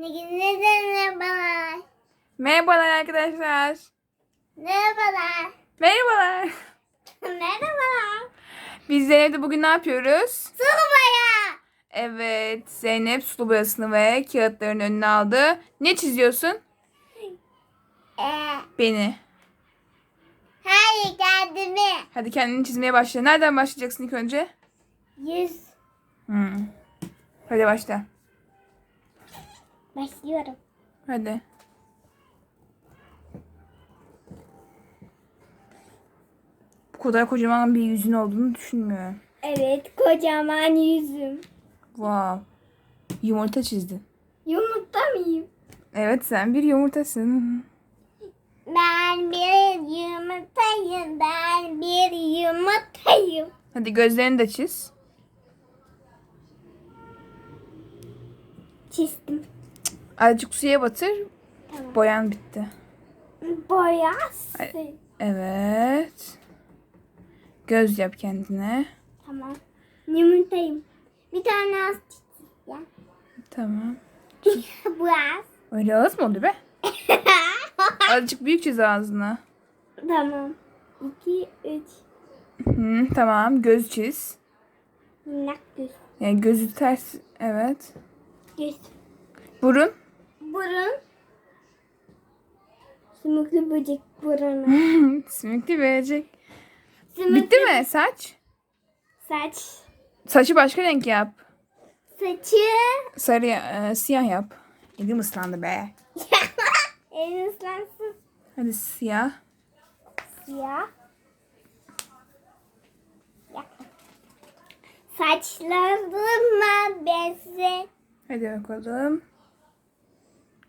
Ne merhabalar. Merhabalar arkadaşlar. Merhabalar. Merhabalar. Merhabalar. Biz Zeynep'le bugün ne yapıyoruz? Sulu baya. Evet, Zeynep sulu boyasını ve kağıtların önüne aldı. Ne çiziyorsun? Ee, Beni. hayır kendimi. Hadi kendini çizmeye başla. Nereden başlayacaksın ilk önce? Yüz. Hmm. Hadi başla. Başlıyorum. Hadi. Bu kadar kocaman bir yüzün olduğunu düşünmüyorum. Evet kocaman yüzüm. Wow. Yumurta çizdin. Yumurta mıyım? Evet sen bir yumurtasın. Ben bir yumurtayım. Ben bir yumurtayım. Hadi gözlerini de çiz. Çizdim. Azıcık suya batır. Tamam. Boyan bitti. Boyası. Ay. Evet. Göz yap kendine. Tamam. Yumurtayım. Bir tane az çizeceğim. Tamam. Bu az. Öyle ağız mı oldu be? Azıcık büyük çiz ağzını. tamam. İki, üç. Hı, tamam. Göz çiz. Minnak göz. Yani gözü ters. Evet. Göz. Burun. Burun. Sümüklü böcek burunu. Sümüklü verecek. Sümüklü Bitti mi saç? Saç. Saçı başka renk yap. Saçı. Sarı, e, siyah yap. Elim ıslandı be. Elin ıslansın. Hadi siyah. Siyah. Yakın. Saçlarıma. Hadi bakalım.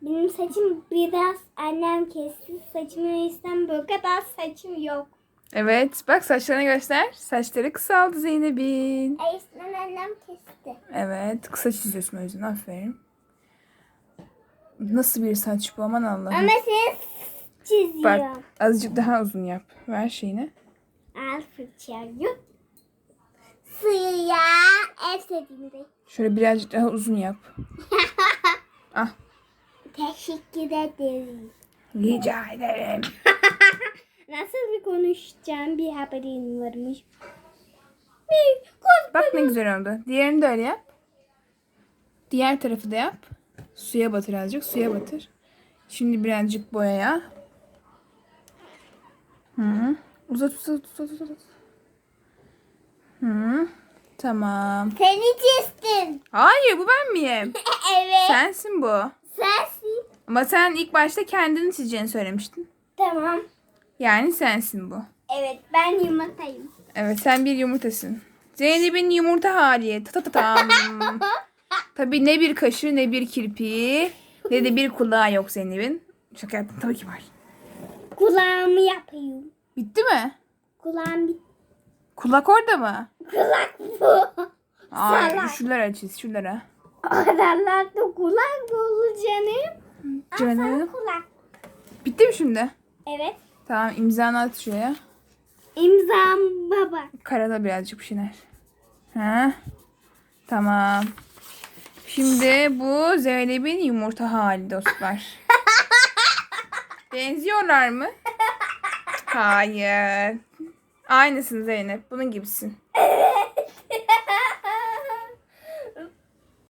Benim saçım biraz annem kesti. Saçımı o yüzden bu kadar saçım yok. Evet. Bak saçlarını göster. Saçları kısaldı Zeynep'in. O yüzden annem kesti. Evet. Kısa çiziyorsun o yüzden. Aferin. Nasıl bir saç bu? Aman Allah'ım. Ama sen çiziyor. Bak azıcık daha uzun yap. Ver şeyini. Al fırçayı. Suya renk. Şöyle birazcık daha uzun yap. Ah. Teşekkür ederim. Rica ederim. Nasıl bir konuşacağım bir haberin varmış. Bak ne güzel oldu. Diğerini de öyle yap. Diğer tarafı da yap. Suya batır azıcık. Suya batır. Şimdi birazcık boyaya. Hı -hı. Uzat uzat uzat uzat. Hı -hı. Tamam. Seni çizdim. Hayır bu ben miyim? evet. Sensin bu. Ama sen ilk başta kendini çizeceğini söylemiştin. Tamam. Yani sensin bu. Evet ben yumurtayım. Evet sen bir yumurtasın. Zeynep'in yumurta hali. Ta ta ta tam. Tabii ne bir kaşı ne bir kirpiği ne de bir kulağı yok Zeynep'in. Şaka yaptım tabii ki var. Kulağımı yapıyorum. Bitti mi? Kulağım bir Kulak orada mı? kulak bu. Ay Salak. şuralara çiz şuralara. Oralarda kulak dolu canım. Al Canım. kulak. Bitti mi şimdi? Evet. Tamam imzanı at şuraya. İmzam baba. Karada birazcık bir şeyler. Ha? Tamam. Şimdi bu Zeynep'in yumurta hali dostlar. Benziyorlar mı? Hayır. Aynısın Zeynep. Bunun gibisin.